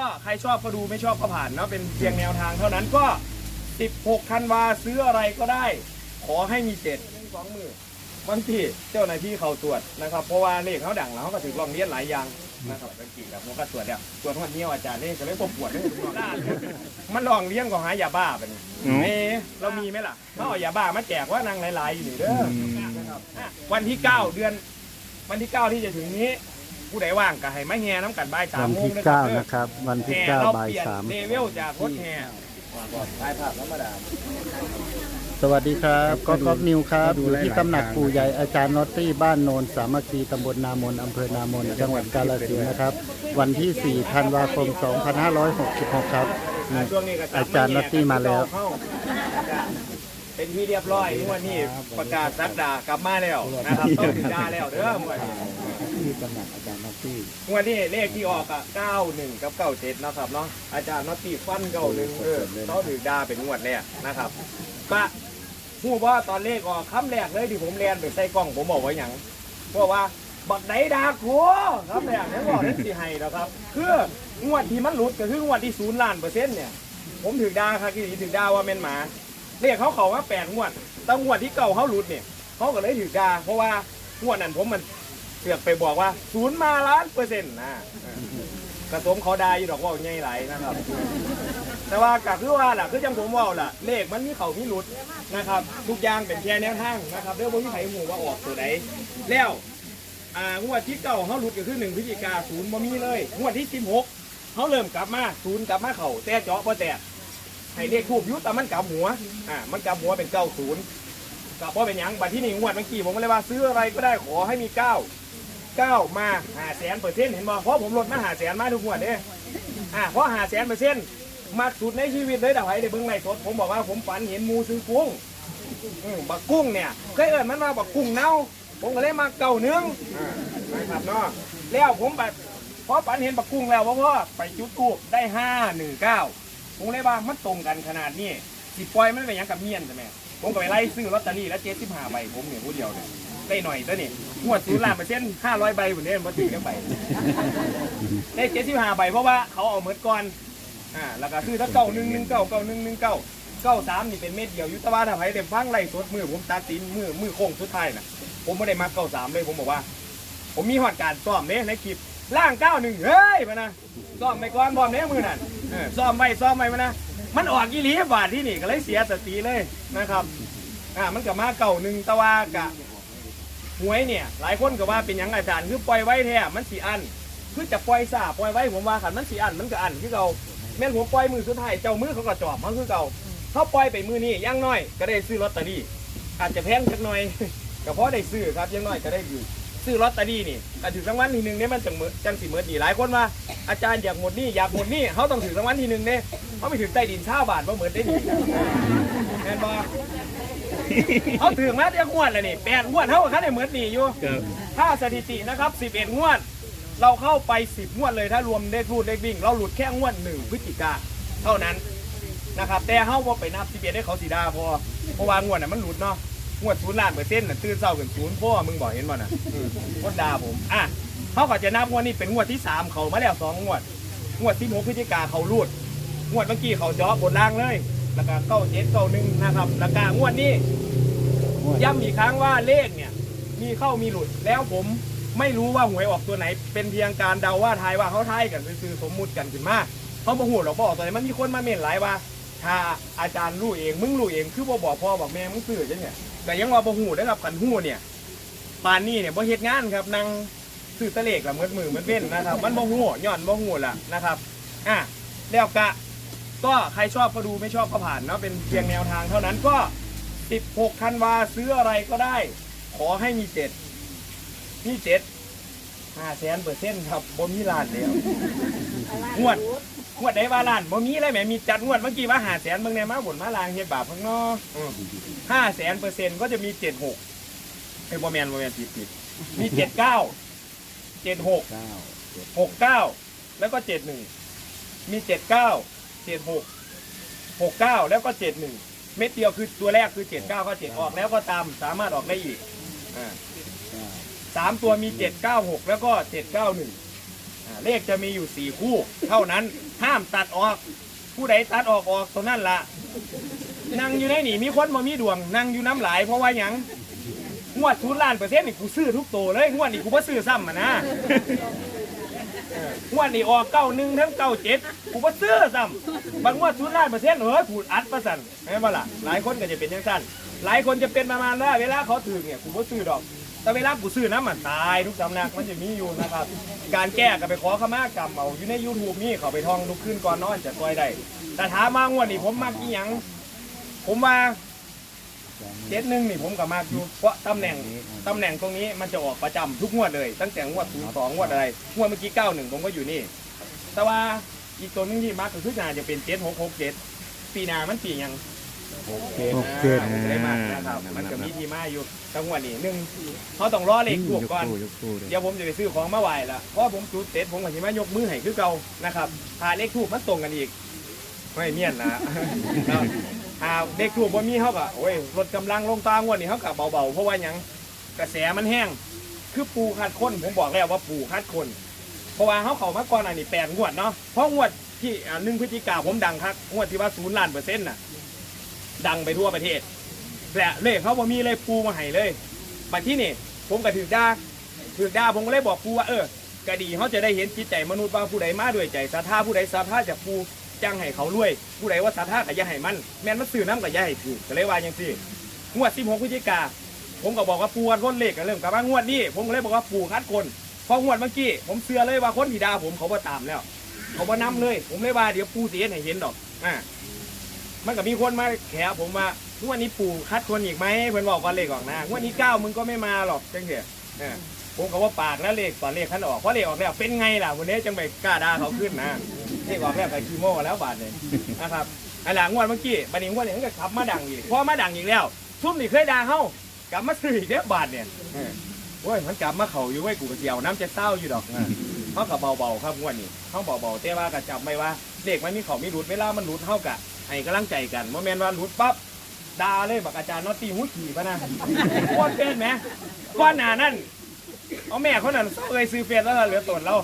ก็ใครชอบก็ดูไม่ชอบก็ผ่านเนาะเป็นเพียงแนวทางเท่านั้นก็ 16คันวาซื้ออะไรก็ได้ ขอให้มีเจ็ดสองมือบางทีเจ้าหน้าที่เขาตรวจนะครับ เพราะว่าเลขเขาดังแล้วเขาก็ถือลองเรียนหลายอย่างนะครับบางทีครับผมก็ตรวจแล้วตรวจทุกวันนี้อาจารย์นี่จะไม่ปวดปวดเลยมันลองเลี้ยงของหายาบ้าไปนี่อืมเอ๊ะเรามีไหมล่ะเขาเอายาบ้ามาแจกว่านางหลายๆอยู่นี่เด้อนะครับอะวันที่ 9 เดือน วันที่ 9 ที่จะถึงนี้ ผู้ใดว่างก็ให้มาแห่น้ำกันบ่ายสามวันโมงที่นะครัเก้าบเด้อนะครับ วันที่แห่เก้าเราบ่ายเปลี่ยนสามเลเวลจากรถแห่ถ่ายภาพธรรมดาสวัสดีครับก็ก๊อกนิวครับอยู่ที่ตำหนักปู่ใหญ่อาจารย์นอตตี้บ้านโนนสามัคคีตำบลนามนอำเภอนามนจังหวัดกาฬสินธุ์นะครับ วันที่4ธันวาคม 2566 ครับนี่ ช่วงนี้ก็กลับอาจารย์นัตตี้มาแล้วเข้เป็นที่เรียบร้อยงวันนี้ประกาศสักดากลับมาแล้วนะครับต้องถึงดาแล้วเด้อหมวดที่ ตำหนักอาจารย์นอตตี้งวดนี้เลขที่ออกอะ91 กับ 97 นะครับเนาะอาจารย์น็อตตี้ฟันเก่าหนึ่งเออเขาถือดาเป็นงวดแรกนะครับก็พูดว่าตอนเลขออกคำแรกเลยที่ผมเรียนไปใส่กล้องผมบอกไว่าอย่างเพราะว่าบักไดดาคัวคำแรกเนี่ยบอกได้สิให้นะครับ คืองวดที่มันหลุดก็คืองวดที่ศูนย์ล้านเปอร์เซ็นต์เนี่ย ผมถือดาครับที่ถือดาว่าเมนหมาเรียกเขาเขาว่าแปดงวดแต่งวดที่เก่าเขาหลุดเนี่ยเขาก็เลยถือดาเพราะว่างวดนั้นผมมัน เสือกไปบอกว่า ศูนย์มาล้านเปอร์เซ็นต์นะกระสมเขาดาอยู่ดอกว่าใหญ่ไหลนะครับ แต่ว่ากับคือว่าล่ะคือจังผมว่าล่ะ เลขมันมีเขามีหลุดนะครับ ทุกอย่างเป็นแค่แนวทางนะครับเรื่องบนที่ไผ่หูว่าออกตัวไหนแล้วอ่างวดที่เก่าเขาหลุดก็คือหนึ่งพฤศจิกาศูนย์บ่มีเลยงวดที่สิบหกเขาเริ่มกลับมาศูนย์กลับมาเข่าแต่เจาะพอแตกให้เลขทูบยุตแต่มันกลับหัวอ่ามันกลับหัวเป็นเก้าศูนย์กลับเพราะเป็นยังบัดที่หนี่งวดเมื่อกี้ผมก็เลยว่าซื้ออะไรก็ได้ขอให้มีเก้า เก้ามาหาแสนเปอร์เซ็นต์เห็นบ่เพราะผมลดมาหาแสนมาทุกงวดเด้อ่าเพราะหาแสนเปอร์เซ็นต์มากสุดในชีวิตเลยแต่ไผเดี๋ยวเบิ่งไล่สดผมบอกว่าผมฝันเห็นหมูซื้อกุ้งอืมบักกุ้งเนี่ยเคยเอิ้นมันมาบักกุ้งเน่าผมก็เลยมาเก่าเนื้องอ่านะครับเนาะแล้วผมแบบพอฝันเห็นบักกุ้งแล้วว่าพ่อไปจุดทูบได้ห้าหนึ่งเก้าผมเลยว่ามันตรงกันขนาดนี้สิปล่อยมันไปหยังกับเมียนใช่ไหมผมก็ไปไล่ซื้อลอตเตอรี่แล้วเจ็ดสิบห้าใบผมเนี่ยผู้เดียวเนี่ย ได้หน่อยตัวนี่งวดศูนย์ล้านเปอร์เซ็นต์ห้าร้อยใบผมเนี่ยมาถือได้ใบได้เจ็ดสิบห้าใบเพราะว่าเขาเอาเมิดก่อนอ่าแล้วก็คือถ้าเก้าหนึ่งหนึ่งเก้าเก้าหนึ่งหนึ่งเก้าเก้าสามนี่เป็นเม็ดเดียวอยุตวาถ้าไผ่เต็มฟังไล่สดมือผมตัดสินมือมือโค้งสุดท้ายน่ะผมไม่ได้มาเก้าสามเลยผมบอกว่า ผมมีหอดการซ้อมเนี่ยในคลิปล่างเก้าหนึ่งเฮ้ยมานะซ้อมไปก่อนบอมเนี่ยมือนั่นเออซ้อมไปซ้อมไปมานะมันออกอีหลีบาทที่นี่ก็เลยเสียสติเลยนะครับอ่ามันกับมาเก่าหนึ่งตะวากะ หวยเนี่ย หลายคนก็ว่าเป็นหยังอาจารย์คือปล่อยไว้แท้มันสีอันคือจะปล่อยซาปล่อยไว้ผมว่าขันมันสีอันมันก็อันคือเก่าแม่นผมปล่อยมือสุดท้ายเจ้ามือเขาก็จอบมันคือเก่าเขาปล่อยไปมือนี้อยังน้อยก็ได้ซื้อลอตเตอรี่อาจจะแพงสักหน่อย ก็เพราะได้ซื้อครับอยังน้อยก็ได้อยู่ซื้อลอตเตอรี่นี่ก็ถือรางวัลทีหนึ่งเนี่ยมันจังเหมือนจังสิเหมือดีหลายคนว่าอาจารย์อยากหมดนี่อยากหมดนี่เขาต้องถือรางวัลทีหนึ่งเนี่ยเขาไม่ถือใต้ดินชาบาทว่าเหมือนได้ดีแม่นบอ เขาถือมาเดียวงวดเลยนี่แปดงวดเท่ากับเขาได้เหมือนดีอยู่ถ้าสถิตินะครับสิบเอ็ดงวด เราเข้าไปสิบงวดเลยถ้ารวมเลขรูดเลขวิ่ง เราหลุดแค่งวดหนึ่งพฤศจิกาเท่านั้นนะครับแต่เขาว่าไปนับสิบเอ็ดได้เขาสีดาพอเพราะว่างวดน่ะมันหลุดเนาะงวดศูนย์ล้านเปอร์เซ็นต์น่ะตื่นเศร้ากันศูนย์พ่อมึงบอกเห็นบ่น่ะโคตรด่าผมอะเขาก็จะนับงวดนี้เป็นงวดที่สามเขามาแล้วสองงวด งวดที่หกพฤศจิกาเขารูด งวดเมื่อกี้เขาเจาะบนล่างเลย แล้วก็เก้าเจ็ดเก้าหนึ่งนะครับ แล้วก็งวดนี้ ย้ำอีกครั้งว่าเลขเนี่ย มีเข้ามีหลุดแล้วผมไม่รู้ว่าหวยออกตัวไหน เป็นเพียงการเดาว่าทายว่าเขาทายกันคือสมมุติกันขึ้นมาเขาบอกหูหรอกบอกตัวไหนมันมีคนมาเม่นหลายว่า ถ้าอาจารย์รู้เองมึงรู้เองคือบ่บอกพ่อบอกแม่มึงซื้อจังเนี่ยแต่ยังว่าบ่หูได้รับกันหูเนี่ยปานนี้เนี่ยบ่เฮ็ดงานครับนั่งซื้อตะเลกละเมืดมือเมืดเว้นนะครับ มันบ่หูย้อนบ่หูล่ะนะครับอะแล้วกะก็ใครชอบก็ดูไม่ชอบก็ผ่านเนาะเป็นเพียงแนวทางเท่านั้นก็ 16คันวาซื้ออะไรก็ได้ ขอให้มีเจ็ดมีเจ็ดห้าแสนเปอร์เซ็นต์ครับบ่มีล้านแล้วงวดงวดได้ว่าล้านบ่มีเลยแหมมีจัดงวดเมื่อกี้ว่าหาแสนเบิ่งแน่มาบ่นมาลางเฮ็ดบาปข้างนอกห้าแสนเปอร์เซ็นต์ก็จะมีเจ็ดหกไอ้ยบ่แมนบ่แมนผิดผิดมีเจ็ดเก้าเจ็ดหกหกเก้าแล้วก็เจ็ดหนึ่งมีเจ็ดเก้าเจ็ดหกหกเก้าแล้วก็เจ็ดหนึ่ง เม็ดเดียวคือตัวแรกคือเจ็ดเก้าก็เจ็ดออกแล้วก็ตามสามารถออกได้อีกอ่าสามตัวมีเจ็ดเก้าหกแล้วก็เจ็ดเก้าหนึ่งเลขจะมีอยู่สี่คู่ เท่านั้นห้ามตัดออก ผู้ใดตัดออกออกตัวนั่นละนั่งอยู่ในนี่มีคนมามีดวงนั่งอยู่น้ำหลายเพราะว่าหยังงวดทุนล้านเปอร์เซ็นต์นี่กูซื้อทุกตัวเลยงวดนี่กูบ่ซื้อซ้ำอะนะ งวดนี้ออกเก้าหนึ่งทั้งเก้าเจ็ดกูก็ซื้อซ้ำบางงวดศูนย์ล้านเปอร์เซ็นต์เฮ้ยผูดอัดประสันเห็นปะล่ะหลายคนก็จะเป็นอยังสั้นหลายคนจะเป็นประมาณว่าเวลาเขาถือเนี่ยกูก็ซื้อดอก แต่เวลากูซื้อน้ำมันตายทุกสำนักมันจะมีอยู่นะครับ การแก้ก็ไปขอขมากรรมเอาอยู่ใน YouTube นี่เขาไปท่องลุกขึ้นก่อนนอนจะซอยได้แต่ถามมางวดนี้ผมมักอีหยังผมว่า เจ็ดหนึ่งนี่ผมก็มากอยู่เพราะตำแหน่งตำแหน่งตรงนี้มันจะออกประจำทุกงวดเลย ตั้งแต่งวดศูนย์สองงวดอะไรงวดเมื่อกี้เก้าหนึ่งผมก็อยู่นี่ แต่ว่าอีกตัวหนึงที่มากก็คือน่าจะเป็นเจ็ดหกหกเจ็ดปีหนามันปีหยังหกเจ็ดอ่าได้มากนะครับมันก็มีที่มาอยู่จังหวะนี้หนึ่งเขาต้องรอเลขถูกก่อน ยกตู้เลยเดี๋ยวผมจะไปซื้อของมาไหวละเพราะว่าผมจุดเสร็จผมก็สิมายกมือให้คือเก่านะครับหาเลขทูบมันตรงกันอีก ไม่เมียนนะ ครับ หาเลขทูบว่ามีเขาก็โอ้ยลดกำลังลงตางวดนี้เขาก็เบาๆเพราะว่าหยังกระแสมันแห้งคือปูคัดคนผมบอกแล้วว่าปูคัดคน เพราะว่าเขาเข้ามาก่อนอันนี้แปดงวดเนาะเพราะงวดที่อ่าหนึ่งพฤศจิกาผมดังครับงวดที่ว่าศูนย์ล้านเปอร์เซ็นต์น่ะดังไปทั่วประเทศและเลขเขาบ่มีเลยปูมาให้เลยมาที่นี่ผมก็ถือด้าถือด้าผมก็เลยบอกปูว่าเออกะดีเขาจะได้เห็นจิตใจมนุษย์ว่าผู้ใดมาด้วยใจศรัทธาผู้ใดศรัทธาจากปู จังให้เขารวยผู้ใดว่าศรัทธาก็ย่าให้มันแม่นมันซื้อน้ำก็อย่าให้ถือก็เลยว่าอย่างที่งวด16พฤศจิกาผมก็บอกว่าปูวัดคนเลขกันเริ่มกับว่างวดนี้ผมก็เลยบอกว่าปูคัดคนพองวดเมื่อกี้ผมเชื่อเลยว่าคนที่ดาผมเขาบ่ตามแล้ว เขาบ่นํเลย ผมเลยว่าเดี๋ยวปูเสียให้เห็นดอกอ่ามันก็มีคนมาแขผมว่างวดนี้ปูคัดคนอีกไหมเพื่อนบอกว่าเลขออกนะงวดนี้เก้ามึงก็ไม่มาหรอกจังเถอะเออผมก็ว่าปากแล้วเลขตอนเลขขันออกเพราะเลขออกแล้วเป็นไงล่ะวันนี้จังไปกล้าด่าเขาขึ้นนะ เลขออกแล้วไปคีโมแล้วบาทเลยนะครับไอ้หลังงวดเมื่อกี้บันี้งวดนี้มันก็ขับมาดังอีกพอมาดังอีกแล้วทุ่มนี่เคยด่าเขากลับมาซื้ออีกแล้วบาทเนี่ยโอ้ยมันกลับมาเขาอยู่เว้กูก็เกี่ยวน้ำจะเศร้าอยู่ดอกเออเขากับเบาๆครับงวดนี้เขาเบาๆแต่ว่าก็จำไม่ว่าเด็กมันมีเขามีหลุดเวลามันหลุดเท่ากับให้กำลังใจกันโมเมนต์ว่าหลุดปั๊บดาเลยบักอาจารย์นอตตีหูขี่ปะนะโคตรเป็นไหมก้อนหนานั่นเอาแม่เขานั่นเคยซื้อเฟซแล้วเหลือตนเรา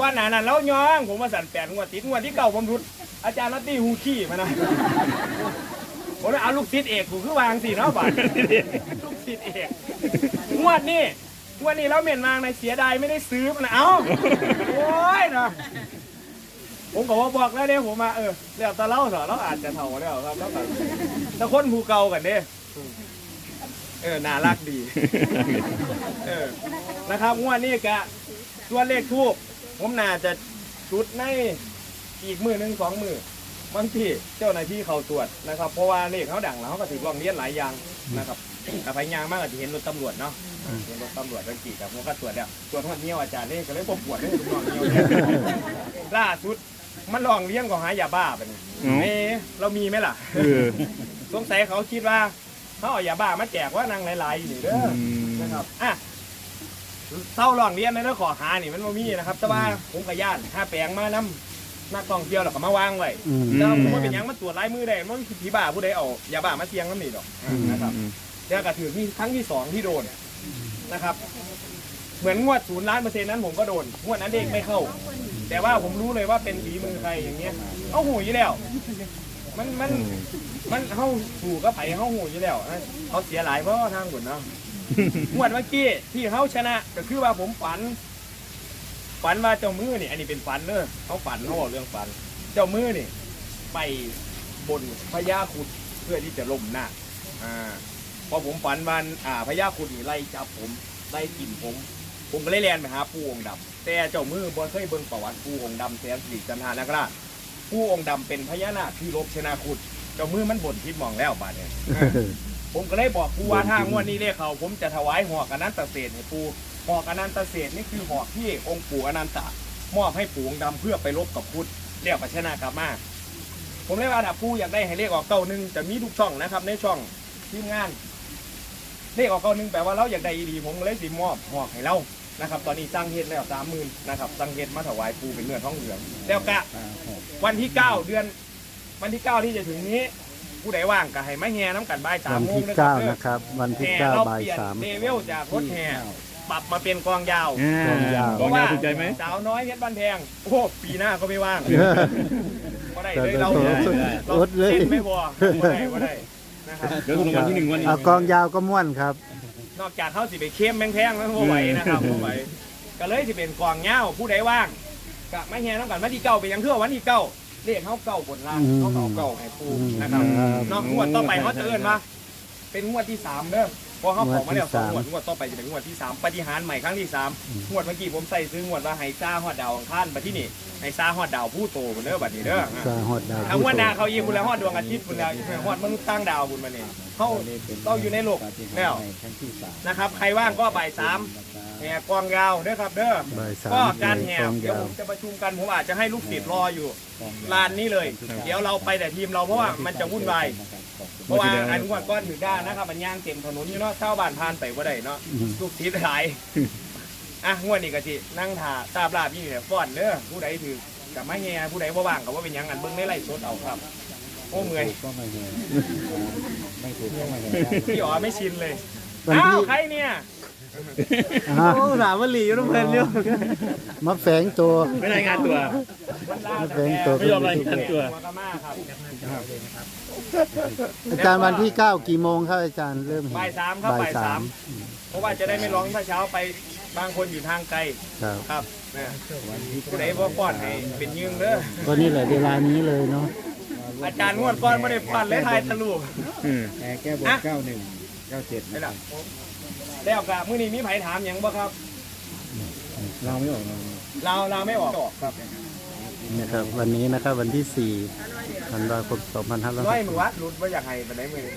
ก้อนหนานั่นแล้วย้องผมมาสั่นแปดงวดติดงวดที่เก่าผมหลุดอาจารย์นอตตีหูขี่มานะผมเลยเอาลูกศิษย์เอกกูคือวางสิเนาะบัตรลูกศิษย์เอกงวดนี้งวดนี้เราเมียนมางในเสียดายไม่ได้ซื้อมันนะเอ้าโอ้ยเนาะผมก็ว่าบอกแล้วเนี่ยผมมาเออเดี๋ยวตะเล่าเถอะเราอาจจะเถ่าแล้วครับแล้วก็แต่คนผู้เก่ากันเด้เออน่ารักดี เออนะครับงวดนี้กะตัวเลขทูบ ผมน่าจะจุดในอีกมือหนึ่งสองมือบางทีเจ้าหน้าที่เขาตรวจนะครับ เพราะว่าเลขเขาดังแล้วเขาก็ถือลองเรียนหลายอย่างนะครับแต่พยางมากอาจจะเห็นรถตำรวจเนาะเห็นรถตำรวจบางทีกับผมก็ตรวจแล้วตรวจทั้งหมดเนี้ยอาจารย์นี่ก็เลยผมปวดเลยผมลองเนี้ยล่าสุดมันลองเลี้ยงของหายาบ้าไปนี่อ๋อเอ๊ะเรามีไหมล่ะเออสงสัยเขาคิดว่าเขาเอายาบ้ามาแจกว่านางหลายๆอยู่นี่เด้ออมนะครับอะ เศร้าลองเลี้ยงในเรื่องขอหานี่มันบ่มีนะครับแต่ว่าผมกับญาติถ้าแปลงมานํนักท่องเที่ยวเราก็มาวางไว้อืม แล้วผมว่าเป็นหยังมันตรวจลายมือได้มันคือผีบ้าผู้ใดเอายาบ้ามาเสียงน้ำนี่ดอกนะครับอืมเดี๋ยวก็ถือที่ครั้งที่สองที่โดนนะครับ เหมือนงวดศูนย์ล้านเปอร์เซ็นต์นั้นผมก็โดนงวดนั้นเด็กไม่เข้า แต่ว่าผมรู้เลยว่าเป็นฝีมือใครอย่างเงี้ยเขาหูอยู่แล้ว มันมันมันเขาถูกก็ไผ่เขาหูอยู่แล้วนะเขาเสียหลายเพราะว่าทางบุญเนาะ งวดเมื่อกี้ที่เขาชนะก็คือว่าผมฝัน ฝันว่าเจ้ามือนี่ อันนี้เป็นฝันเนอะเขาฝันเขาบอกเรื่องฝัน เจ้ามือนี่ ไปบนพญาขุดเพื่อที่จะล่มหน้าคอ่าพอผมฝันวันอ่าพญาคุณนี่ไล่จับผมไล่กินผม ผมก็เลยแลนไปหาปู่องค์ดำแต่เจ้ามือบ่เคยเบิ่งประวัติปู่องค์ดำแสนสิริจันทานักราชปู่องค์ดำเป็นพญานาคที่รบชนะคุณเจ้ามือมันบ่นทิพย์มองแล้วบาดเนี่ย ผมก็เลยบอกปู่ว่าถ้างวดนี้เลขเขาผมจะถวายหอกอนันตเศษให้ปู่หอกอนันตเศษนี่คือหอกที่องค์ปู่อนันตะมอบให้ปู่องค์ดำเพื่อไปรบกับพุทธเรียกว่าชนะกลับมาผมเลยว่าถ้าปู่อยากได้ให้เลขออกเก้าหนึ่งจะมีทุกช่องนะครับ ในช่องทีมงานเลขออกเก้าหนึ่งแปลว่าเราอยากได้อีดีผมเลยสิมอบหอกให้เรานะครับ ตอนนี้สร้างเฮ็ดแล้วสามหมื่นนะครับสร้างเฮ็ดมาถวายปูเป็นเนื้อท้องเหลืองแล้วกะวันที่เก้าเดือน วันที่เก้าที่จะถึงนี้ ผู้ใดว่างก็ให้มาแห่น้ำกันบ่ายสาวัมนโมงที่นะครัเก้าบเด้อนะครับ วันที่แห่เก้าเราบ่ายเปลี่ยนสาม เลเวลจากรถแห่ปรับมาเป็นกองยาวกองยาวเพราะว่าสาวน้อยเพชรบ้านแพงโอ้ปีหน้าก็ไม่ว่างก็ได้เลยเราได้ได้ เราอดเลยเส้นไม่พอก็ได้ก็ได้นะครับ เดี๋ยวถูกรางวัลที่หนึ่งวันนี้ เอากองยาวก็ม่วนครับ นอกจากเขาสิไปเข้มแพงๆแล้วก็ไหวนะครับก็ไหวก็เลยสิเป็นกองเงาผู้ใดว่างกะไม่แห่น้ำกันมาที่เก้าไปยังเทื่อวันที่เก้า เรียกเขาเก้าบนล่างอืมเขาเก้าเก้าให้ปูนะครับครับนอกงวดต่อไปเขาจะเอิ้นมาเป็นงวดที่สามเด้อเพอเขาของมาแล้วสองงงววดดที่สามงวดต่อไปจะเป็นงวดที่สามปฏิหารย์ใหม่ครั้งที่สามงวดเมื่อกี้ผมใส่ซื้องวดว่าไฮซ่าฮอดดาวของท่านมาที่นี่ไฮซ่าฮอดดาวผู้โตบนเด้อบัดนี้เด้อสาหดดาวเอางวดหน้าเขายิงคุณแล้วฮอดดวงอาทิตย์คุณแล้วฮอดมนุษย์ตั้งดาวคุณมาเนี่ยเขาเราอยู่ในโลกแล้วนะครับ ใครว่างก็บ่ายสาม แห่กองยาวเด้อครับเด้อบ่ายสามก็การแห่กองเดี๋ยวยาผวมจะประชุมกันผมอาจจะให้ลูกศิษย์รออยู่ลานนี้เลย เดี๋ยวเราไปแต่ทีมเราเพราะว่ามันจะวุ่นวายเพราะว่าอันงวดก้อนถือด้านนะครับมันย่างเต็มถนนอยู่เนาะเช้าบ้านผ่านไปว่าได้เนาะอืมลูกศิษย์หลายอะงวดนี้ก็สินั่งถ่าทราบลาบนี่เนี่ยฟ้อนเด้อผู้ใดถือกับไม่แห่ผู้ใดบ่ว่างก็ว่าเป็นหยังอันเบิ่งในไลฟ์สดเอาครับโอ้เมื่อย ก็ไม่เห็นไม่ถูกก็ไม่เห็นพี่อ๋อไม่ชินเลย วันอ้าที่วใครเนี่ยอ่า โอ้สามวลีอยู่ตรงเพลินเร็วมาแฝงตัวไม่รายงานตัวมันลาแฝงตัวไม่ยอมรายงานตัวหัวกะมาครับอาจารย์วันที่9กี่โมงครับอาจารย์เริ่มเห็นบ่ายสามครับบ่ายสามเพราะว่าจะได้ไม่ร้องถ้าเช้าไปบางคนอยู่ทางไกลครับครับเนี่ยผู้ใดบ่ป้อนให้เป็นยืงเด้อก็นี่แหละเวลานี้เลยเนาะอาจารย์งวดก้อนไม่ได้ป้อนเลยทายทะลุแอร์แก้บนเก้าหนึ่งเก้าเจ็ดนี่แหละ แล้วกับมื้อนี้มีไผถามหยังบ่ครับเราไม่ออกเราเราเราไม่ออกครับนะครับ วันนี้นะครับวันที่4ธันวาคมน้อย2565มือวัดหลุดว่าอยากให้ปานใดมื้อนี้